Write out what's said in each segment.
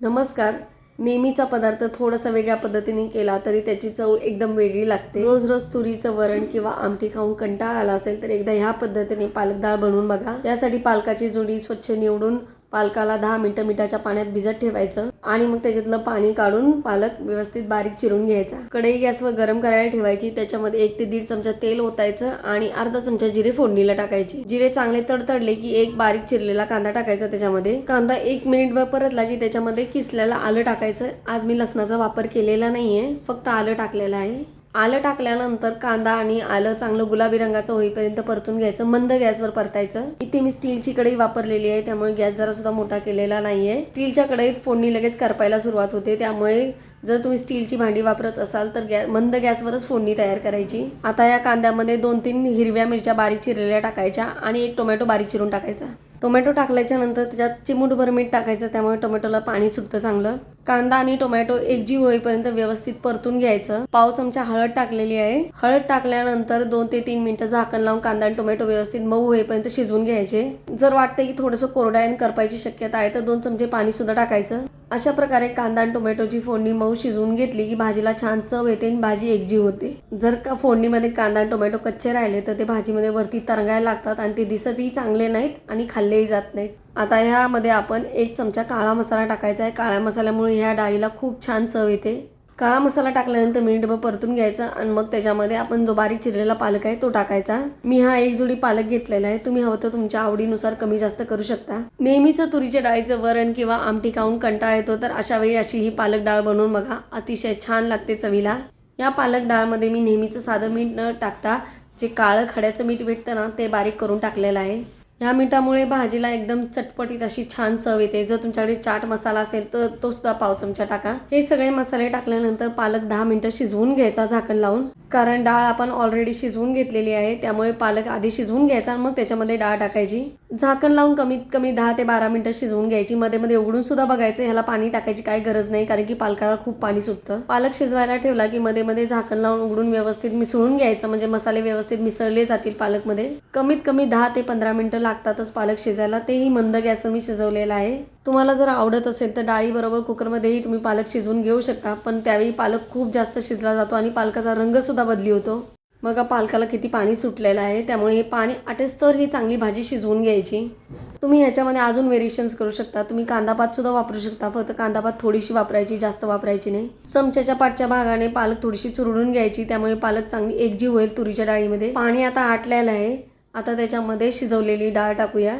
नमस्कार. नेहमीचा पदार्थ थोडासा वेगळ्या पद्धतीने केला तरी त्याची चव एकदम वेगळी लागते. रोज रोज तुरीचं वरण किंवा आमटी खाऊन कंटाळा आला असेल तर एकदा ह्या पद्धतीने पालक डाळ बनवून बघा. त्यासाठी पालकाची जुडी स्वच्छ निवडून पालकाला दहा मिनिटं मिठाच्या पाण्यात भिजत ठेवायचं आणि मग त्याच्यातलं पाणी काढून पालक व्यवस्थित बारीक चिरून घ्यायचा. कढई गॅसवर गरम करायला ठेवायची. त्याच्यामध्ये एक ते दीड चमचा तेल ओतायचं आणि अर्धा चमचा जिरे फोडणीला टाकायची. जिरे चांगले तडतडले की एक बारीक चिरलेला कांदा टाकायचा त्याच्यामध्ये. कांदा एक मिनिटभर परतला की त्याच्यामध्ये किसलेलं आलं टाकायचं. आज मी लसणाचा वापर केलेला नाहीये फक्त आलं टाकलेलं आहे. आलं टाकल्यानंतर कांदा आणि आलं चांगलं गुलाबी रंगाचं होईपर्यंत परतून घ्यायचं. मंद गॅसवर परतायचं. इथे मी स्टीलची कढई वापरलेली आहे त्यामुळे गॅस जरा सुद्धा मोठा केलेला नाहीये. स्टीलच्या कढईत फोडणी लगेच करपायला सुरुवात होते. त्यामुळे जर तुम्ही स्टीलची भांडी वापरत असाल तर गॅ मंद गॅसवरच फोडणी तयार करायची. आता या कांद्यामध्ये दोन तीन हिरव्या मिरच्या बारीक चिरलेल्या टाकायच्या आणि एक टोमॅटो बारीक चिरून टाकायचा. टोमॅटो टाकल्याच्या नंतर त्याच्यात चिमूटभर मीठ टाकायचं त्यामुळे टोमॅटोला पाणी सुटतं चांगलं. कांदा आणि टोमॅटो एकजीव होईपर्यंत व्यवस्थित परतून घ्यायचं. पाव चमचा हळद टाकलेली आहे. हळद टाकल्यानंतर दोन ते तीन मिनिटं झाकण लावून कांदा आणि टोमॅटो व्यवस्थित मऊ होईपर्यंत शिजवून घ्यायचे. जर वाटतं की थोडंसं कोरडायन करपायची शक्यता आहे तर दोन चमचे पाणी सुद्धा टाकायचं. अशा प्रकारे कांदा आणि टोमॅटोची फोडणी मऊ शिजवून घेतली की भाजीला छान चव येते आणि भाजी एकजीव होते. जर का फोडणीमध्ये कांदा आणि टोमॅटो कच्चे राहिले तर ते भाजीमध्ये वरती तरंगायला लागतात आणि ते दिसतही चांगले नाहीत आणि खाल्लेही जात नाहीत. आता ह्यामध्ये आपण एक चमचा काळा मसाला टाकायचा आहे. काळ्या मसाल्यामुळे ह्या डाळीला खूप छान चव येते. काळा मसाला टाकल्यानंतर मिनिटभर परतून घ्यायचा आणि मग त्याच्यामध्ये आपण जो बारीक चिरलेला पालक आहे तो टाकायचा. मी हा एक जोडी पालक घेतलेला आहे. तुम्ही हवं तर तुमच्या आवडीनुसार कमी जास्त करू शकता. नेहमीच तुरीच्या डाळीचं वरण किंवा आमटी खाऊन कंटाळा येतो तर अशा वेळी अशी ही पालक डाळ बनवून बघा. अतिशय छान लागते चवीला. या पालक डाळमध्ये मी नेहमीचं साधं मीठ न टाकता जे काळं खड्याचं मीठ भेटतं ना ते बारीक करून टाकलेलं आहे. ह्या मिठामुळे भाजीला एकदम चटपटीत अशी छान चव येते. जर तुमच्याकडे चाट मसाला असेल तर तो सुद्धा पाव चमचा टाका. हे सगळे मसाले टाकल्यानंतर पालक दहा मिनिटं शिजवून घ्यायचा झाकण लावून. कारण डाळ आपण ऑलरेडी शिजवून घेतलेली आहे त्यामुळे पालक आधी शिजवून घ्यायचा मग त्याच्यामध्ये डाळ टाकायची. झाकण लावून कमीत कमी दहा ते बारा मिनिटं शिजवून घ्यायची. मध्ये मध्ये उघडून सुद्धा बघायचं ह्याला पाणी टाकायची काही गरज नाही कारण की पालकाला खूप पाणी सुटतं. पालक शिजवायला ठेवला की मध्ये मध्ये झाकण लावून उघडून व्यवस्थित मिसळून घ्यायचं म्हणजे मसाले व्यवस्थित मिसळले जातील पालकमध्ये. कमीत कमी दहा ते पंधरा मिनिटं लागतातच पालक शिजायला. तेही मंद गॅसवर मी शिजवलेलं आहे. तुम्हाला जर आवडत असेल तर डाळीबरोबर कुकरमध्येही तुम्ही पालक शिजवून घेऊ शकता पण त्यावेळी पालक खूप जास्त शिजला जातो आणि पालकाचा रंगसुद्धा बदली होतो. बघा पालकाला किती पाणी सुटलेलं आहे त्यामुळे हे पाणी आटेस्तर ही चांगली भाजी शिजवून घ्यायची. तुम्ही ह्याच्यामध्ये अजून व्हेरिएशन्स करू शकता. तुम्ही कांदापातसुद्धा वापरू शकता फक्त कांदापात थोडीशी वापरायची जास्त वापरायची नाही. चमच्याच्या पाठच्या भागाने पालक थोडीशी चुरडून घ्यायची त्यामुळे पालक चांगली एकजीव होईल तुरीच्या डाळीमध्ये. पाणी आता आटलेलं आहे. आता त्याच्यामध्ये शिजवलेली डाळ टाकूया.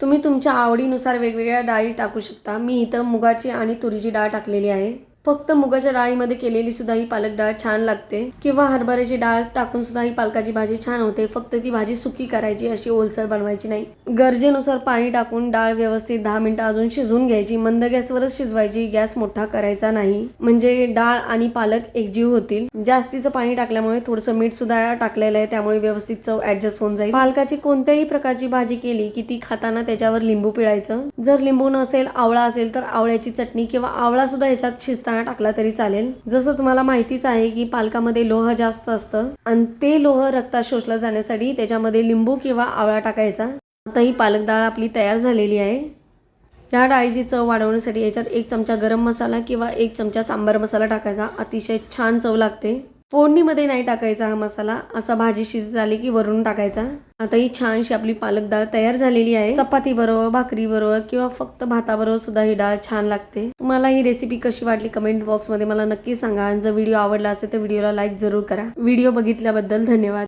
तुम्ही तुमच्या आवडीनुसार वेगवेगळ्या डाळी टाकू शकता. मी इथं मुगाची आणि तुरीची डाळ टाकलेली आहे. फक्त मुगाच्या डाळीमध्ये केलेली सुद्धा ही पालक डाळ छान लागते. किंवा हरभऱ्याची डाळ टाकून सुद्धा ही पालकाची भाजी छान होते. फक्त ती भाजी सुकी करायची अशी ओलसर बनवायची नाही. गरजेनुसार पाणी टाकून डाळ व्यवस्थित दहा मिनिटं अजून शिजवून घ्यायची. मंद गॅसवरच शिजवायची. गॅस मोठा करायचा नाही. म्हणजे डाळ आणि पालक एकजीव होतील. जास्तीचं पाणी टाकल्यामुळे थोडंसं मीठ सुद्धा टाकलेलं आहे. त्यामुळे व्यवस्थित चव ऍडजस्ट होऊन जाईल. पालकाची कोणत्याही प्रकारची भाजी केली की ती खाताना त्याच्यावर लिंबू पिळायचं. जर लिंबू नसेल आवळा असेल तर आवळ्याची चटणी किंवा आवळा सुद्धा ह्याच्यात शिजताना टाकला तरी चालेल. जसं तुम्हाला माहितीच आहे की पालकामध्ये लोह जास्त असतं आणि ते लोह रक्तात शोषलं जाण्यासाठी त्याच्यामध्ये लिंबू किंवा आवळा टाकायचा. आता ही पालक डाळ आपली तयार झालेली आहे. या डाळीची चव वाढवण्यासाठी याच्यात एक चमचा गरम मसाला किंवा एक चमचा सांबार मसाला टाकायचा. अतिशय छान चव लागते. फोडणीमध्ये नाही टाकायचा हा मसाला. असा भाजी शिज झाली की वरून टाकायचा. आता ही छानशी आपली पालक डाळ तयार झालेली आहे. चपाती बरोबर भाकरी बरोबर किंवा फक्त भाताबरोबर सुद्धा ही डाळ छान लागते. तुम्हाला ही रेसिपी कशी वाटली कमेंट बॉक्समध्ये मला नक्की सांगा. आणि जर व्हिडिओ आवडला असेल तर व्हिडिओला लाईक जरूर करा. व्हिडिओ बघितल्याबद्दल धन्यवाद.